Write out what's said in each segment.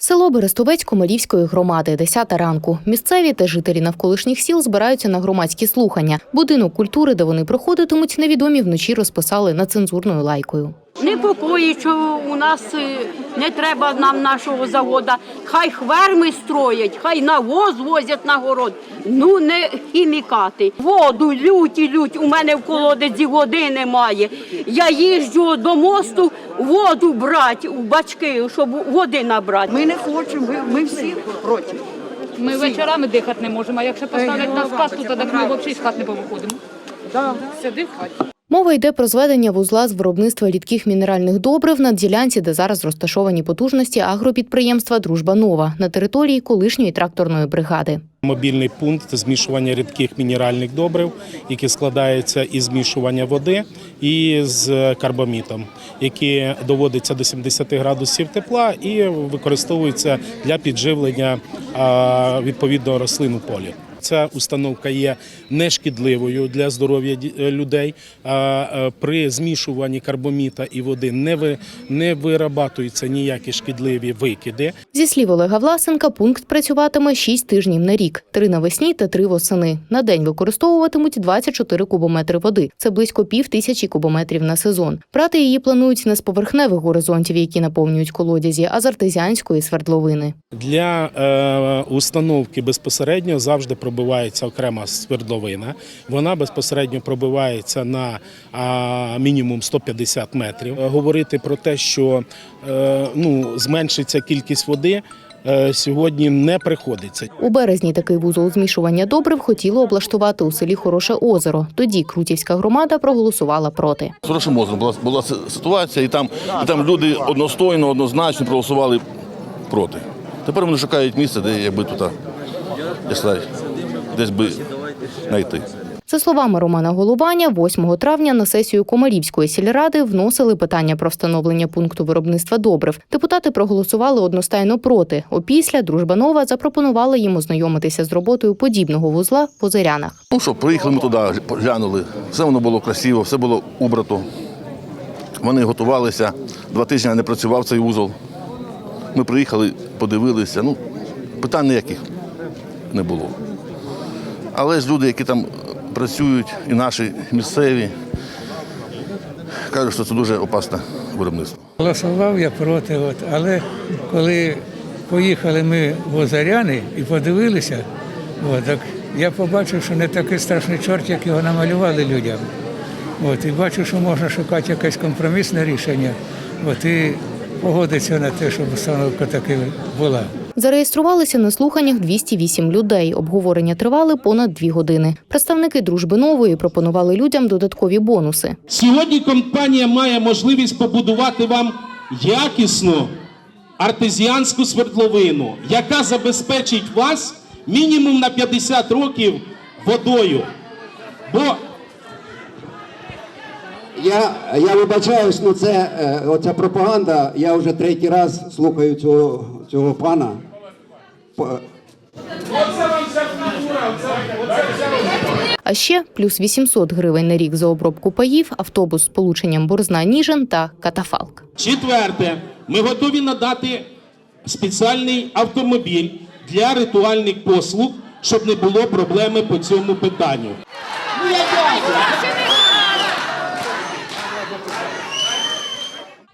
Село Берестовець Комарівської громади, 10 ранку. Місцеві та жителі навколишніх сіл збираються на громадські слухання. Будинок культури, де вони проходитимуть, невідомі вночі розписали нецензурною лайкою. Непокої, що у нас е, не треба нам нашого заводу. Хай хверми строять, хай навоз возять на город. Ну не хімікати. Воду лють і лють. У мене в колодязі води немає. Я їжджу до мосту воду брати у бачки, щоб води набрати. Ми не хочемо, ми, ми всі проти. Ми вечорами дихати не можемо, а якщо поставлять нас в хату, то так ми взагалі з хат не повиходимо. Сиди в хаті. Мова йде про зведення вузла з виробництва рідких мінеральних добрив на ділянці, де зараз розташовані потужності агропідприємства Дружба Нова на території колишньої тракторної бригади. Мобільний пункт змішування рідких мінеральних добрив, який складається із змішування води і з карбамітом, які доводиться до 70 градусів тепла і використовуються для підживлення а, відповідно рослин у полі. Ця установка є нешкідливою для здоров'я людей. А, е, При змішуванні карбоміта і води не ви не вирабатуються ніякі шкідливі викиди. Зі слів Олега Власенка, пункт працюватиме 6 тижнів на рік, три навесні та три восени. На день використовуватимуть 24 кубометри води. Це близько пів тисячі кубометрів на сезон. Брати її планують не з поверхневих горизонтів, які наповнюють колодязі, а з артезіанської свердловини. Для е, установки безпосередньо завжди пробивається окрема свердловина. Вона безпосередньо пробивається на а, мінімум 150 метрів. Е, Говорити про те, що е, ну, зменшиться кількість води. е, Сьогодні не приходиться. У березні такий вузол змішування добрив хотіло облаштувати у селі Хороше озеро. Тоді Крутівська громада проголосувала проти. З хорошим озером була, була ситуація, і там, і там люди одностойно, однозначно проголосували проти. Тепер вони шукають місце, де якби тут, а, десь би знайти. За словами Романа Голубаня, 8 травня на сесію Комарівської сільради вносили питання про встановлення пункту виробництва добрив. Депутати проголосували одностайно проти. Опісля Дружба Нова запропонувала їм ознайомитися з роботою подібного вузла в Озерянах. Ну що, приїхали ми туди, глянули, все воно було красиво, все було убрато. Вони готувалися, два тижні не працював цей узол. Ми приїхали, подивилися, ну, питань ніяких не було. Але ж люди, які там працюють, і наші місцеві, кажуть, що це дуже опасне виробництво. Голосував я проти, от, але коли поїхали ми в Озаряни і подивилися, от, так я побачив, що не такий страшний чорт, як його намалювали людям. От, і бачу, що можна шукати якесь компромісне рішення. От, і погодиться на те, щоб установка таки була. Зареєструвалися на слуханнях 208 людей. Обговорення тривали понад дві години. Представники дружби нової пропонували людям додаткові бонуси. Сьогодні компанія має можливість побудувати вам якісну артезіанську свердловину, яка забезпечить вас мінімум на 50 років водою. Бо Я, я вибачаюсь, ну це е, оця пропаганда. Я вже третій раз слухаю цього, цього пана. А ще плюс 800 гривень на рік за обробку паїв, автобус з полученням Борзна Ніжин та Катафалк. четверте, ми готові надати спеціальний автомобіль для ритуальних послуг, щоб не було проблеми по цьому питанню.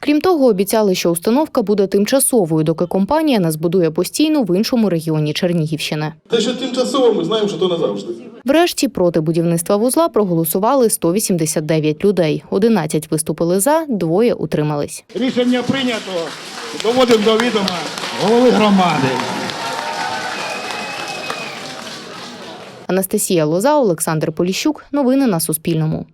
Крім того, обіцяли, що установка буде тимчасовою, доки компанія не збудує постійну в іншому регіоні Чернігівщини. Те, що тимчасово, ми знаємо, що то назавжди. Врешті проти будівництва вузла проголосували 189 людей. 11 виступили за, двоє утримались. Рішення прийнято. Доводимо до відома голови громади. Анастасія Лоза, Олександр Поліщук. Новини на Суспільному.